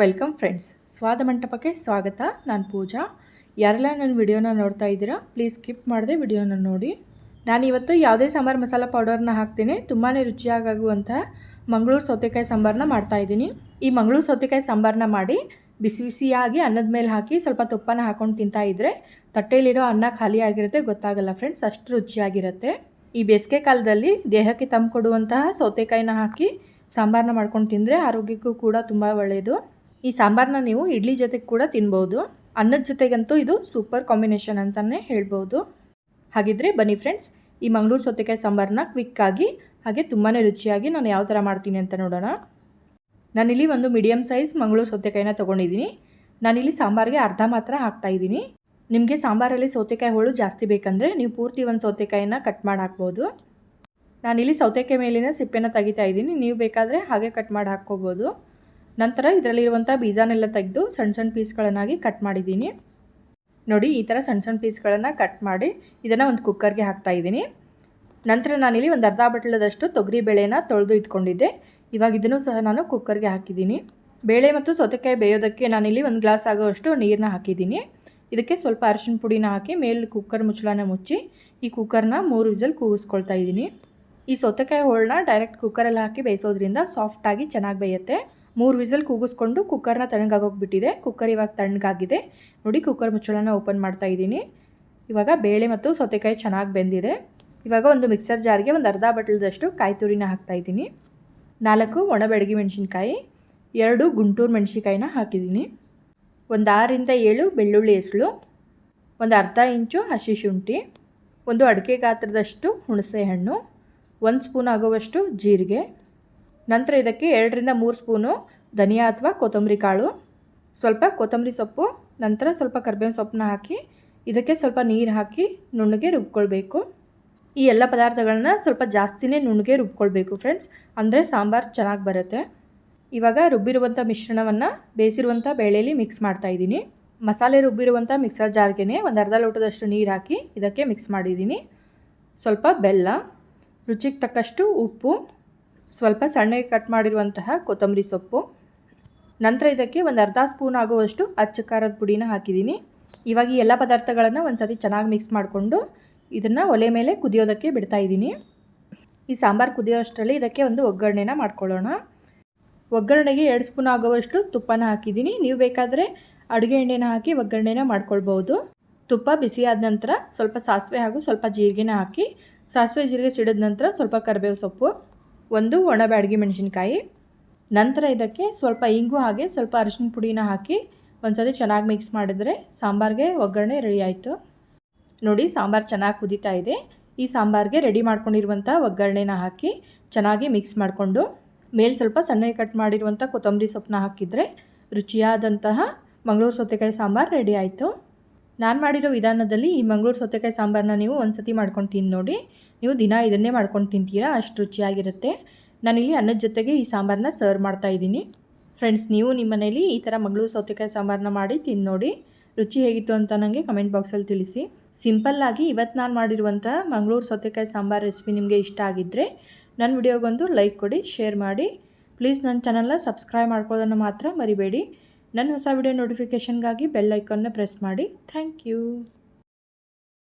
Welcome friends ಸ್ವಾದ ಮಂಟಪಕ್ಕೆ ಸ್ವಾಗತ. ನಾನು ಪೂಜಾ. ಯಾರೆಲ್ಲ ನನ್ನ ವಿಡಿಯೋನ ನೋಡ್ತಾ ಇದ್ದೀರಾ ಪ್ಲೀಸ್ ಸ್ಕಿಪ್ ಮಾಡದೆ ವಿಡಿಯೋನ ನೋಡಿ. ನಾನು ಇವತ್ತು ಯಾವುದೇ ಸಾಂಬಾರು ಮಸಾಲ ಪೌಡರ್ನ ಹಾಕ್ತೀನಿ. ತುಂಬಾ ರುಚಿಯಾಗುವಂತಹ ಮಂಗಳೂರು ಸೌತೆಕಾಯಿ ಸಾಂಬಾರನ್ನ ಮಾಡ್ತಾಯಿದ್ದೀನಿ ಈ ಮಂಗಳೂರು ಸೌತೆಕಾಯಿ ಸಾಂಬಾರನ್ನ ಮಾಡಿ ಬಿಸಿ ಬಿಸಿಯಾಗಿ ಅನ್ನದ ಮೇಲೆ ಹಾಕಿ ಸ್ವಲ್ಪ ತುಪ್ಪನ ಹಾಕೊಂಡು ತಿಂತಾ ಇದ್ದರೆ ತಟ್ಟೆಯಲ್ಲಿರೋ ಅನ್ನ ಖಾಲಿ ಆಗಿರುತ್ತೆ, ಗೊತ್ತಾಗಲ್ಲ ಫ್ರೆಂಡ್ಸ್ ಅಷ್ಟು ರುಚಿಯಾಗಿರುತ್ತೆ. ಈ ಬೇಸಿಗೆ ಕಾಲದಲ್ಲಿ ದೇಹಕ್ಕೆ ತಂಪು ಕೊಡುವಂತಹ ಸೌತೆಕಾಯಿನ ಹಾಕಿ ಸಾಂಬಾರನ್ನ ಮಾಡ್ಕೊಂಡು ತಿಂದರೆ ಆರೋಗ್ಯಕ್ಕೂ ಕೂಡ ತುಂಬ ಒಳ್ಳೆಯದು ಈ ಸಾಂಬಾರನ್ನ ನೀವು ಇಡ್ಲಿ ಜೊತೆಗೆ ಕೂಡ ತಿನ್ಬೋದು. ಅನ್ನದ ಜೊತೆಗಂತೂ ಇದು ಸೂಪರ್ ಕಾಂಬಿನೇಷನ್ ಅಂತಲೇ ಹೇಳ್ಬೋದು. ಹಾಗಿದ್ರೆ ಬನ್ನಿ ಫ್ರೆಂಡ್ಸ್, ಈ ಮಂಗಳೂರು ಸೌತೆಕಾಯಿ ಸಾಂಬಾರನ್ನ ಕ್ವಿಕ್ಕಾಗಿ ಹಾಗೆ ತುಂಬಾ ರುಚಿಯಾಗಿ ನಾನು ಯಾವ ಥರ ಮಾಡ್ತೀನಿ ಅಂತ ನೋಡೋಣ. ನಾನಿಲ್ಲಿ ಒಂದು ಮೀಡಿಯಮ್ ಸೈಜ್ ಮಂಗಳೂರು ಸೌತೆಕಾಯಿನ ತೊಗೊಂಡಿದ್ದೀನಿ. ನಾನಿಲ್ಲಿ ಸಾಂಬಾರಿಗೆ ಅರ್ಧ ಮಾತ್ರ ಹಾಕ್ತಾಯಿದ್ದೀನಿ ನಿಮಗೆ ಸಾಂಬಾರಲ್ಲಿ ಸೌತೆಕಾಯಿ ಹೋಳು ಜಾಸ್ತಿ ಬೇಕಂದರೆ ನೀವು ಪೂರ್ತಿ ಒಂದು ಸೌತೆಕಾಯಿನ ಕಟ್ ಮಾಡಿ ಹಾಕ್ಬೋದು. ನಾನಿಲ್ಲಿ ಸೌತೆಕಾಯಿ ಮೇಲಿನ ಸಿಪ್ಪೆನ ತೆಗಿತಾ ಇದ್ದೀನಿ. ನೀವು ಬೇಕಾದರೆ ಹಾಗೆ ಕಟ್ ಮಾಡಿ ಹಾಕ್ಕೋಬೋದು. ನಂತರ ಇದರಲ್ಲಿರುವಂಥ ಬೀಜಾನೆಲ್ಲ ತೆಗೆದು ಸಣ್ಣ ಸಣ್ಣ ಪೀಸ್ಗಳನ್ನಾಗಿ ಕಟ್ ಮಾಡಿದ್ದೀನಿ. ನೋಡಿ, ಈ ಥರ ಸಣ್ಣ ಸಣ್ಣ ಪೀಸ್ಗಳನ್ನು ಕಟ್ ಮಾಡಿ ಇದನ್ನು ಒಂದು ಕುಕ್ಕರ್ಗೆ ಹಾಕ್ತಾ ಇದ್ದೀನಿ. ನಂತರ ನಾನಿಲ್ಲಿ ಒಂದು ಅರ್ಧ ಬಟ್ಲದಷ್ಟು ತೊಗರಿ ಬೇಳೆನ ತೊಳೆದು ಇಟ್ಕೊಂಡಿದ್ದೆ. ಇವಾಗ ಇದನ್ನು ಸಹ ನಾನು ಕುಕ್ಕರ್ಗೆ ಹಾಕಿದ್ದೀನಿ. ಬೇಳೆ ಮತ್ತು ಸೌತೆಕಾಯಿ ಬೇಯೋದಕ್ಕೆ ನಾನಿಲ್ಲಿ ಒಂದು ಗ್ಲಾಸ್ ಆಗೋವಷ್ಟು ನೀರನ್ನ ಹಾಕಿದ್ದೀನಿ. ಇದಕ್ಕೆ ಸ್ವಲ್ಪ ಅರಿಶಿನ ಪುಡಿನ ಹಾಕಿ ಮೇಲೆ ಕುಕ್ಕರ್ ಮುಚ್ಚಳನ ಮುಚ್ಚಿ ಈ ಕುಕ್ಕರ್ನ ಮೂರು ವಿಸಲ್ ಕೂಗಿಸ್ಕೊಳ್ತಾ ಇದ್ದೀನಿ. ಈ ಸೌತೆಕಾಯಿ ಹೋಳನ್ನ ಡೈರೆಕ್ಟ್ ಕುಕ್ಕರಲ್ಲಿ ಹಾಕಿ ಬೇಯಿಸೋದ್ರಿಂದ ಸಾಫ್ಟಾಗಿ ಚೆನ್ನಾಗಿ ಬೇಯುತ್ತೆ. ಮೂರು ವಿಸಲ್ ಕೂಗಿಸ್ಕೊಂಡು ಕುಕ್ಕರ್ನ ತಣ್ಣಗಾಗೋಗ್ಬಿಟ್ಟಿದೆ. ಕುಕ್ಕರ್ ಇವಾಗ ತಣ್ಣಗಾಗಿದೆ. ನೋಡಿ, ಕುಕ್ಕರ್ ಮುಚ್ಚಳನ ಓಪನ್ ಮಾಡ್ತಾ ಇದ್ದೀನಿ. ಇವಾಗ ಬೇಳೆ ಮತ್ತು ಸೌತೆಕಾಯಿ ಚೆನ್ನಾಗಿ ಬೆಂದಿದೆ. ಇವಾಗ ಒಂದು ಮಿಕ್ಸರ್ ಜಾರ್ಗೆ ಒಂದು ಅರ್ಧ ಬಟ್ಲದಷ್ಟು ಕಾಯಿ ತುರಿನ ಹಾಕ್ತಾಯಿದ್ದೀನಿ ನಾಲ್ಕು ಒಣ ಬೆಳಗ್ಗೆ ಮೆಣಸಿನ್ಕಾಯಿ, ಎರಡು ಗುಂಟೂರು ಮೆಣಸಿನ್ಕಾಯಿನ ಹಾಕಿದ್ದೀನಿ. ಒಂದು ಆರರಿಂದ ಏಳು ಬೆಳ್ಳುಳ್ಳಿ ಹೆಸಳು, ಒಂದು ಅರ್ಧ ಇಂಚು ಹಸಿ ಶುಂಠಿ, ಒಂದು ಅಡಿಕೆ ಗಾತ್ರದಷ್ಟು ಹುಣಸೆ ಹಣ್ಣು ಒಂದು ಸ್ಪೂನ್ ಆಗುವಷ್ಟು ಜೀರಿಗೆ ನಂತರ ಇದಕ್ಕೆ ಎರಡರಿಂದ ಮೂರು ಸ್ಪೂನು ಧನಿಯಾ ಅಥವಾ ಕೊತ್ತಂಬರಿ ಕಾಳು, ಸ್ವಲ್ಪ ಕೊತ್ತಂಬರಿ ಸೊಪ್ಪು, ನಂತರ ಸ್ವಲ್ಪ ಕರ್ಬೇವಿನ ಸೊಪ್ಪನ್ನ ಹಾಕಿ, ಇದಕ್ಕೆ ಸ್ವಲ್ಪ ನೀರು ಹಾಕಿ ನುಣ್ಣಗೆ ರುಬ್ಕೊಳ್ಬೇಕು. ಈ ಎಲ್ಲ ಪದಾರ್ಥಗಳನ್ನ ಸ್ವಲ್ಪ ಜಾಸ್ತಿನೇ ನುಣ್ಣಗೆ ರುಬ್ಕೊಳ್ಬೇಕು ಫ್ರೆಂಡ್ಸ್ ಅಂದರೆ ಸಾಂಬಾರು ಚೆನ್ನಾಗಿ ಬರುತ್ತೆ. ಇವಾಗ ರುಬ್ಬಿರುವಂಥ ಮಿಶ್ರಣವನ್ನು ಬೇಯಿಸಿರುವಂಥ ಬೇಳೆಯಲ್ಲಿ ಮಿಕ್ಸ್ ಮಾಡ್ತಾ ಇದ್ದೀನಿ. ಮಸಾಲೆ ರುಬ್ಬಿರುವಂಥ ಮಿಕ್ಸರ್ ಜಾರ್ಗೆ ಒಂದು ಅರ್ಧ ಲೋಟದಷ್ಟು ನೀರು ಹಾಕಿ ಇದಕ್ಕೆ ಮಿಕ್ಸ್ ಮಾಡಿದ್ದೀನಿ. ಸ್ವಲ್ಪ ಬೆಲ್ಲ, ರುಚಿಗೆ ತಕ್ಕಷ್ಟು ಉಪ್ಪು ಸ್ವಲ್ಪ ಸಣ್ಣಗೆ ಕಟ್ ಮಾಡಿರುವಂತಹ ಕೊತ್ತಂಬರಿ ಸೊಪ್ಪು. ನಂತರ ಇದಕ್ಕೆ ಒಂದು ಅರ್ಧ ಸ್ಪೂನ್ ಆಗುವಷ್ಟು ಅಚ್ಚ ಖಾರದ ಪುಡಿನ ಹಾಕಿದ್ದೀನಿ. ಇವಾಗ ಈ ಎಲ್ಲ ಪದಾರ್ಥಗಳನ್ನು ಒಂದು ಸತಿ ಚೆನ್ನಾಗಿ ಮಿಕ್ಸ್ ಮಾಡಿಕೊಂಡು ಇದನ್ನು ಒಲೆ ಮೇಲೆ ಕುದಿಯೋದಕ್ಕೆ ಬಿಡ್ತಾ ಇದ್ದೀನಿ. ಈ ಸಾಂಬಾರು ಕುದಿಯೋಷ್ಟರಲ್ಲಿ ಇದಕ್ಕೆ ಒಂದು ಒಗ್ಗರಣೆನ ಮಾಡ್ಕೊಳ್ಳೋಣ. ಒಗ್ಗರಣೆಗೆ ಎರಡು ಸ್ಪೂನ್ ಆಗುವಷ್ಟು ತುಪ್ಪನ ಹಾಕಿದ್ದೀನಿ. ನೀವು ಬೇಕಾದರೆ ಅಡುಗೆ ಎಣ್ಣೆನ ಹಾಕಿ ಒಗ್ಗರಣೆನ ಮಾಡ್ಕೊಳ್ಬೋದು. ತುಪ್ಪ ಬಿಸಿ ಆದ ನಂತರ ಸ್ವಲ್ಪ ಸಾಸಿವೆ ಹಾಗೂ ಸ್ವಲ್ಪ ಜೀರಿಗೆನ ಹಾಕಿ, ಸಾಸಿವೆ, ಜೀರಿಗೆ ಸಿಡಿದ ನಂತರ ಸ್ವಲ್ಪ ಕರಿಬೇವು ಸೊಪ್ಪು. ಒಂದು ಒಣ ಬ್ಯಾಡಗಿ ಮೆಣಸಿನ್ಕಾಯಿ. ನಂತರ ಇದಕ್ಕೆ ಸ್ವಲ್ಪ ಇಂಗು ಹಾಗೆ ಸ್ವಲ್ಪ ಅರಿಶಿನ ಪುಡಿನ ಹಾಕಿ ಒಂದ್ಸತಿ ಚೆನ್ನಾಗಿ ಮಿಕ್ಸ್ ಮಾಡಿದರೆ ಸಾಂಬಾರಿಗೆ ಒಗ್ಗರಣೆ ರೆಡಿ ಆಯಿತು. ನೋಡಿ ಸಾಂಬಾರು ಚೆನ್ನಾಗಿ ಕುದೀತಾ ಇದೆ. ಈ ಸಾಂಬಾರಿಗೆ ರೆಡಿ ಮಾಡ್ಕೊಂಡಿರುವಂಥ ಒಗ್ಗರಣೆನ ಹಾಕಿ ಚೆನ್ನಾಗಿ ಮಿಕ್ಸ್ ಮಾಡಿಕೊಂಡು, ಮೇಲೆ ಸ್ವಲ್ಪ ಸಣ್ಣಗೆ ಕಟ್ ಮಾಡಿರುವಂಥ ಕೊತ್ತಂಬರಿ ಸೊಪ್ಪನ್ನ ಹಾಕಿದರೆ ರುಚಿಯಾದಂತಹ ಮಂಗಳೂರು ಸೌತೆಕಾಯಿ ಸಾಂಬಾರು ರೆಡಿ ಆಯಿತು. ನಾನು ಮಾಡಿರೋ ವಿಧಾನದಲ್ಲಿ ಈ ಮಂಗಳೂರು ಸೌತೆಕಾಯಿ ಸಾಂಬಾರನ್ನ ನೀವು ಒಂದು ಸತಿ ಮಾಡ್ಕೊಂಡು ತಿಂದು ನೋಡಿ. ನೀವು ದಿನ ಇದನ್ನೇ ಮಾಡ್ಕೊಂಡು ತಿಂತೀರಾ, ಅಷ್ಟು ರುಚಿಯಾಗಿರುತ್ತೆ. ನಾನಿಲ್ಲಿ ಅನ್ನದ ಜೊತೆಗೆ ಈ ಸಾಂಬಾರನ್ನ ಸರ್ವ್ ಮಾಡ್ತಾ ಇದ್ದೀನಿ. ಫ್ರೆಂಡ್ಸ್, ನೀವು ನಿಮ್ಮ ಮನೇಲಿ ಈ ಥರ ಮಂಗಳೂರು ಸೌತೆಕಾಯಿ ಸಾಂಬಾರನ್ನ ಮಾಡಿ ತಿಂದು ನೋಡಿ. ರುಚಿ ಹೇಗಿತ್ತು ಅಂತ ನನಗೆ ಕಮೆಂಟ್ ಬಾಕ್ಸಲ್ಲಿ ತಿಳಿಸಿ. ಸಿಂಪಲ್ಲಾಗಿ ಇವತ್ತು ನಾನು ಮಾಡಿರುವಂಥ ಮಂಗಳೂರು ಸೌತೆಕಾಯಿ ಸಾಂಬಾರು ರೆಸಿಪಿ ನಿಮಗೆ ಇಷ್ಟ ಆಗಿದ್ದರೆ ನನ್ನ ವಿಡಿಯೋಗೊಂದು ಲೈಕ್ ಕೊಡಿ, ಶೇರ್ ಮಾಡಿ. ಪ್ಲೀಸ್ ನನ್ನ ಚಾನಲ್ನ ಸಬ್ಸ್ಕ್ರೈಬ್ ಮಾಡ್ಕೊಳ್ಳೋದನ್ನು ಮಾತ್ರ ಮರಿಬೇಡಿ. ನನ್ನ ಹೊಸ ವಿಡಿಯೋ ನೋಟಿಫಿಕೇಷನ್ಗಾಗಿ ಬೆಲ್ ಐಕಾನ್ನ ಪ್ರೆಸ್ ಮಾಡಿ. Thank you